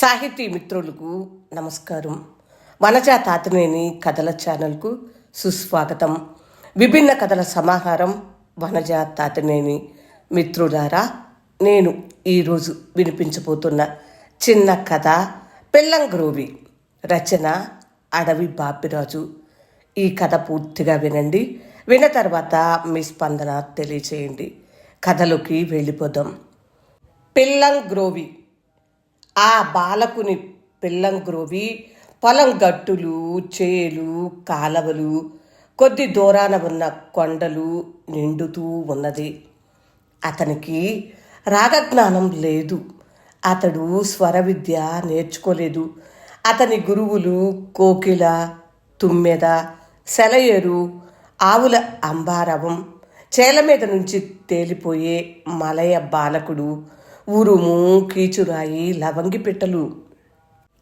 సాహితీ మిత్రులకు నమస్కారం. వనజా తాతనేని కథల ఛానల్కు సుస్వాగతం. విభిన్న కథల సమాహారం వనజా తాతనేని మిత్రులారా నేను ఈరోజు వినిపించబోతున్న చిన్న కథ పెళ్ళంగ్రోవి రచన అడవి బాపిరాజు. ఈ కథ పూర్తిగా వినండి. విన్న తర్వాత మీ స్పందన తెలియచేయండి. కథలోకి వెళ్ళిపోదాం. పిల్లంగ్రోవి ఆ బాలకుని పిల్లం గ్రోవి పొలం గట్టులు చేలు కాలవలు కొద్ది దూరాన ఉన్న కొండలు నిండుతూ ఉన్నది. అతనికి రాగజ్ఞానం లేదు. అతడు స్వర విద్య నేర్చుకోలేదు. అతని గురువులు కోకిల తుమ్మెద సెలయేరు ఆవుల అంబారవం చేల మీద నుంచి తేలిపోయే మలయ బాలకుడు ఉరుము కీచురాయి లవంగి పిట్టలు.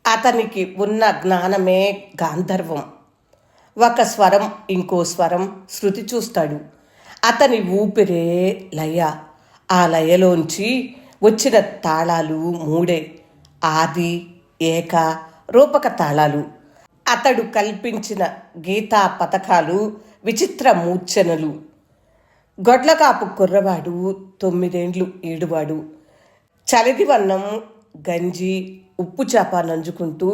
అతనికి ఉన్న జ్ఞానమే గాంధర్వం. ఒక స్వరం ఇంకో స్వరం శృతి చూస్తాడు. అతని ఊపిరే లయ. ఆ లయలోంచి వచ్చిన తాళాలు మూడే. ఆది ఏక రూపక తాళాలు. అతడు కల్పించిన గీతా పథకాలు విచిత్ర మూర్ఛనలు. గొడ్లకాపు కుర్రవాడు తొమ్మిదేండ్లు ఏడువాడు చలిదివన్నం గంజి ఉప్పు చేప నంజుకుంటూ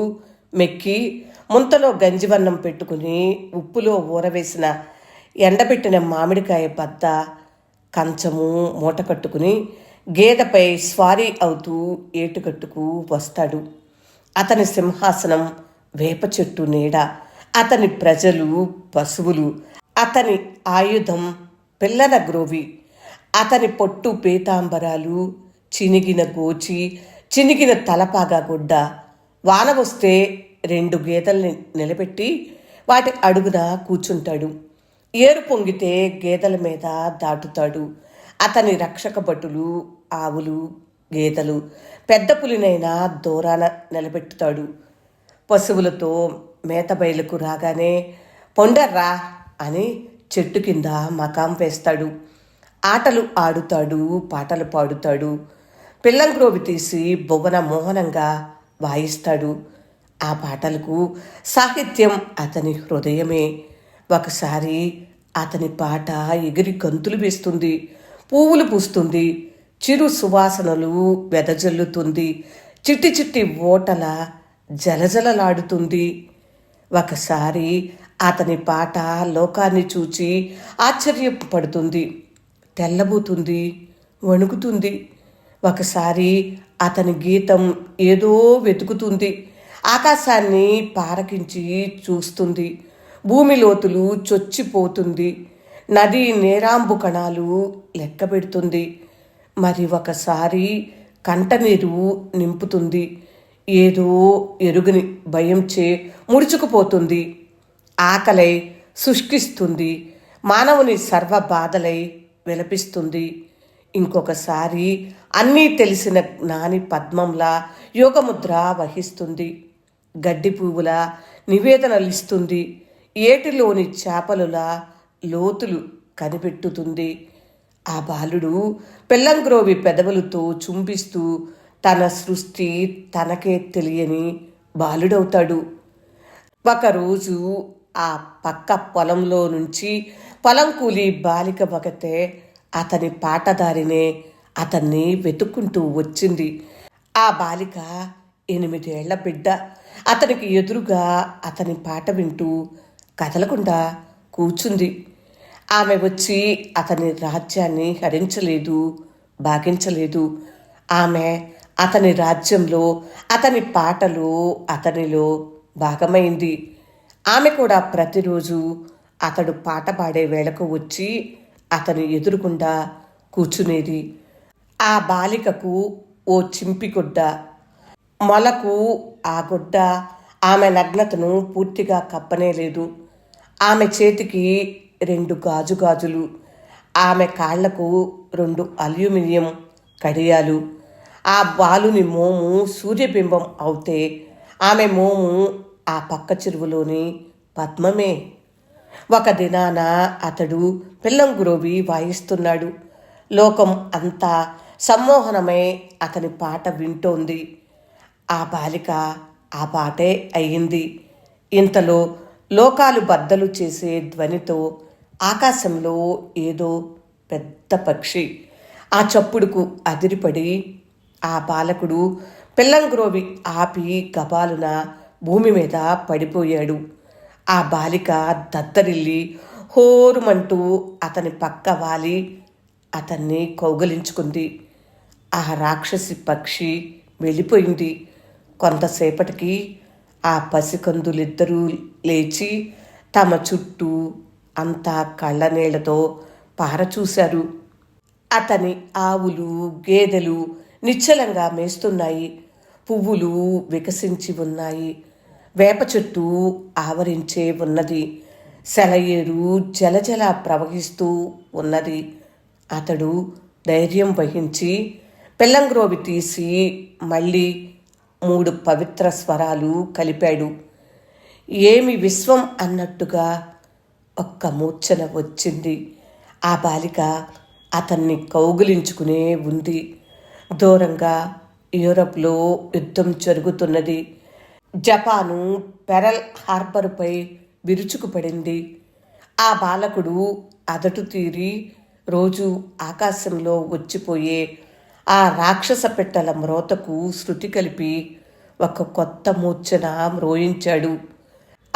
మెక్కి ముంతలో గంజివన్నం పెట్టుకుని ఉప్పులో ఊరవేసిన ఎండబెట్టిన మామిడికాయ బద్ద కంచము మూట కట్టుకుని గేదెపై స్వారీ అవుతూ ఏటుకట్టుకు వస్తాడు. అతని సింహాసనం వేప చెట్టు నీడ అతని ప్రజలు పశువులు అతని ఆయుధం పిల్లల గ్రోవి అతని పొట్టు పీతాంబరాలు చినిగిన గోచి చినిగిన తలపాగా గుడ్డ. వాన వస్తే రెండు గేదెల్ని నిలబెట్టి వాటి అడుగున కూర్చుంటాడు. ఏరు పొంగితే గేదెల మీద దాటుతాడు. అతని రక్షక భటులు ఆవులు గేదెలు పెద్ద పులినైనా దూరాన నిలబెట్టుతాడు. పశువులతో మేత బయలుకు రాగానే పొండర్రా అని చెట్టు కింద మకాం వేస్తాడు. ఆటలు ఆడుతాడు పాటలు పాడుతాడు. పిల్లంగ్రోవి తీసి బొవ్వన మోహనంగా వాయిస్తాడు. ఆ పాటలకు సాహిత్యం అతని హృదయమే. ఒకసారి అతని పాట ఎగిరి గంతులు వేస్తుంది పువ్వులు పూస్తుంది చిరు సువాసనలు వెదజల్లుతుంది చిట్టి చిట్టి ఓటల జలజలలాడుతుంది. ఒకసారి అతని పాట లోకాన్ని చూచి ఆశ్చర్యపడుతుంది తెల్లబోతుంది వణుకుతుంది. ఒకసారి అతని గీతం ఏదో వెతుకుతుంది. ఆకాశాన్ని పారకించి చూస్తుంది. భూమి లోతులు చొచ్చిపోతుంది. నది నేరాంబు కణాలు లెక్క పెడుతుంది. మరి ఒకసారి కంటనీరు నింపుతుంది. ఏదో ఎరుగని భయంచే ముడుచుకుపోతుంది. ఆకలై శుష్కిస్తుంది. మానవుని సర్వ బాధలై విలపిస్తుంది. ఇంకొకసారి అన్నీ తెలిసిన జ్ఞాని పద్మంలా యోగముద్ర వహిస్తుంది గడ్డి పువ్వులా నివేదనలిస్తుంది ఏటిలోని చేపలులా లోతులు కనిపెట్టుతుంది. ఆ బాలుడు పెల్లంగ్రోవి పెదవులతో చుంపిస్తూ తన సృష్టి తనకే తెలియని బాలుడవుతాడు. ఒకరోజు ఆ పక్క పొలంలో నుంచి పొలం కూలి బాలిక బగతే అతని పాటదారినే అతన్ని వెతుక్కుంటూ వచ్చింది. ఆ బాలిక ఎనిమిదేళ్ళ బిడ్డ. అతనికి ఎదురుగా అతని పాట వింటూ కదలకుండా కూర్చుంది. ఆమె వచ్చి అతని రాజ్యాన్ని హరించలేదు భాగించలేదు. ఆమె అతని రాజ్యంలో అతని పాటలు అతనిలో భాగమైంది. ఆమె కూడా ప్రతిరోజు అతడు పాట పాడే వేళకు వచ్చి అతను ఎదురుగుండా కూర్చునేది. ఆ బాలికకు ఓ చింపిగుడ్డ మొలకు ఆ గుడ్డ. ఆమె నగ్నతను పూర్తిగా కప్పనేలేదు ఆమె చేతికి రెండు గాజు గాజులు ఆమె కాళ్ళకు రెండు అల్యూమినియం కడియాలు. ఆ బాలుని మోము సూర్యబింబం అవుతే ఆమె మోము ఆ పక్క చెరువులోని పద్మమే. ఒక దినాన అతడు పిల్లంగురోవి వాయిస్తున్నాడు. లోకం అంతా సమ్మోహనమై అతని పాట వింటోంది. ఆ బాలిక ఆ పాటే అయ్యింది ఇంతలో లోకాలు బద్దలు చేసే ధ్వనితో ఆకాశంలో ఏదో పెద్ద పక్షి ఆ చప్పుడుకు అదిరిపడి ఆ బాలకుడు పిల్లంగురోవి ఆపి గబాలున భూమి మీద పడిపోయాడు. ఆ బాలిక దద్దరిల్లి హోరుమంటూ అతని పక్క వాలి. అతన్ని కౌగలించుకుంది. ఆ రాక్షసి పక్షి వెళ్ళిపోయింది. కొంతసేపటికి ఆ పసికందులిద్దరూ లేచి తమ చుట్టూ అంతా కళ్ళనీళ్ళతో పారచూశారు. అతని ఆవులు గేదెలు నిశ్చలంగా మేస్తున్నాయి. పువ్వులు వికసించి ఉన్నాయి. వేప చెట్టు ఆవరించే ఉన్నది. సెలయేరు జలజల ప్రవహిస్తూ ఉన్నది. అతడు ధైర్యం వహించి పెళ్ళంగ్రోవి తీసి మళ్ళీ మూడు పవిత్ర స్వరాలు కలిపాడు. ఏమి విశ్వం అన్నట్టుగా ఒక్క మూర్ఛన వచ్చింది. ఆ బాలిక అతన్ని కౌగులించుకునే ఉంది. దూరంగా యూరప్లో యుద్ధం జరుగుతున్నది. జపాను పెరల్ హార్బర్పై విరుచుకుపడింది. ఆ బాలకుడు అదటు తీరి రోజు ఆకాశంలో వచ్చిపోయే ఆ రాక్షస పెట్టల మ్రోతకు శృతి కలిపి ఒక కొత్త మూర్ఛన మ్రోయించాడు.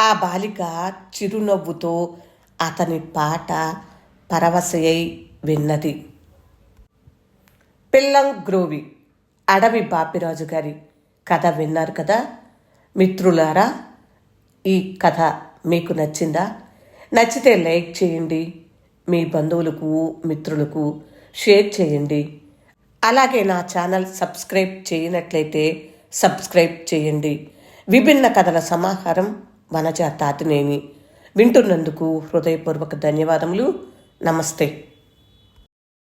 ఆ బాలిక చిరునవ్వుతో అతని పాట పరవశయై విన్నది. పిల్లం గ్రోవి అడవి బాపిరాజు గారి కథ విన్నారు కదా? మిత్రులారా ఈ కథ మీకు నచ్చిందా? నచ్చితే లైక్ చేయండి మీ బంధువులకు మిత్రులకు షేర్ చేయండి. అలాగే నా ఛానల్ సబ్స్క్రైబ్ చేయనట్లయితే సబ్స్క్రైబ్ చేయండి. విభిన్న కథల సమాహారం వనజ తాతినేని వింటున్నందుకు హృదయపూర్వక ధన్యవాదములు. నమస్తే.